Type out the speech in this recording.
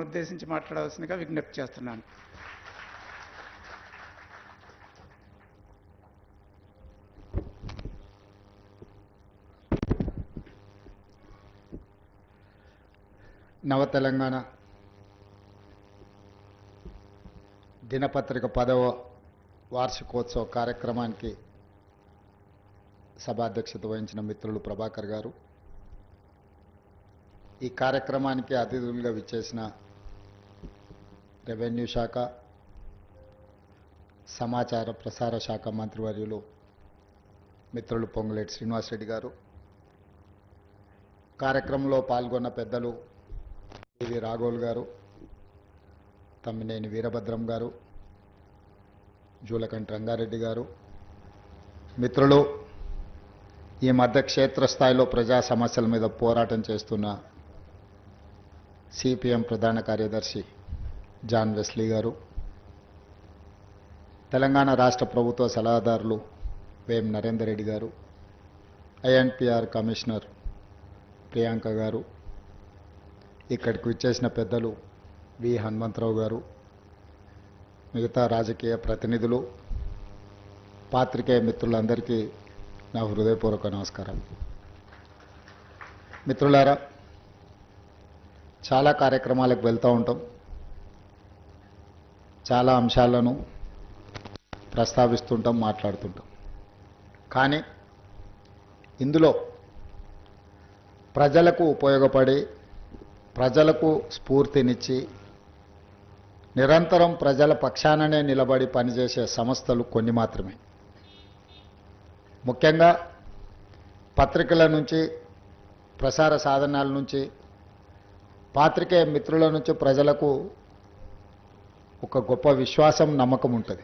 ఉద్దేశించి మాట్లాడవలసిందిగా విజ్ఞప్తి చేస్తున్నాను. నవ తెలంగాణ దినపత్రిక పదవ వార్షికోత్సవ కార్యక్రమానికి సభాధ్యక్షత వహించిన మిత్రులు ప్రభాకర్ గారు. ఈ కార్యక్రమానికి అతిథులుగా విచ్చేసిన రెవెన్యూ శాఖ సమాచార ప్రసార శాఖ మంత్రివర్యులు మిత్రులు పొంగులేటి శ్రీనివాసరెడ్డి గారు. కార్యక్రమంలో పాల్గొన్న పెద్దలు పివి రాఘోల్ గారు తమ్మినేని వీరభద్రం గారు జూలకంటి రంగారెడ్డి గారు. మిత్రులు ఈ మధ్య క్షేత్రస్థాయిలో ప్రజా సమస్యల మీద పోరాటం చేస్తున్న సిపిఎం ప్రధాన కార్యదర్శి జాన్ వెస్లీ గారు తెలంగాణ రాష్ట్ర ప్రభుత్వ సలహాదారులు వేం నరేందర్ రెడ్డి గారు ఐఎన్పిఆర్ కమిషనర్ ప్రియాంక గారు ఇక్కడికి విచ్చేసిన పెద్దలు వి హనుమంతరావు గారు మిగతా రాజకీయ ప్రతినిధులు పాత్రికేయ మిత్రులందరికీ నా హృదయపూర్వక నమస్కారం. మిత్రులారా చాలా కార్యక్రమాలకు వెళ్తూ ఉంటాం. చాలా అంశాలను ప్రస్తావిస్తుంటాం మాట్లాడుతుంటాం. కానీ ఇందులో ప్రజలకు ఉపయోగపడి ప్రజలకు స్ఫూర్తినిచ్చి నిరంతరం ప్రజల పక్షాననే నిలబడి పనిచేసే సంస్థలు కొన్ని మాత్రమే. ముఖ్యంగా పత్రికల నుంచి ప్రసార సాధనాల నుంచి పాత్రికేయ మిత్రుల నుంచి ప్రజలకు ఒక గొప్ప విశ్వాసం నమ్మకం ఉంటుంది.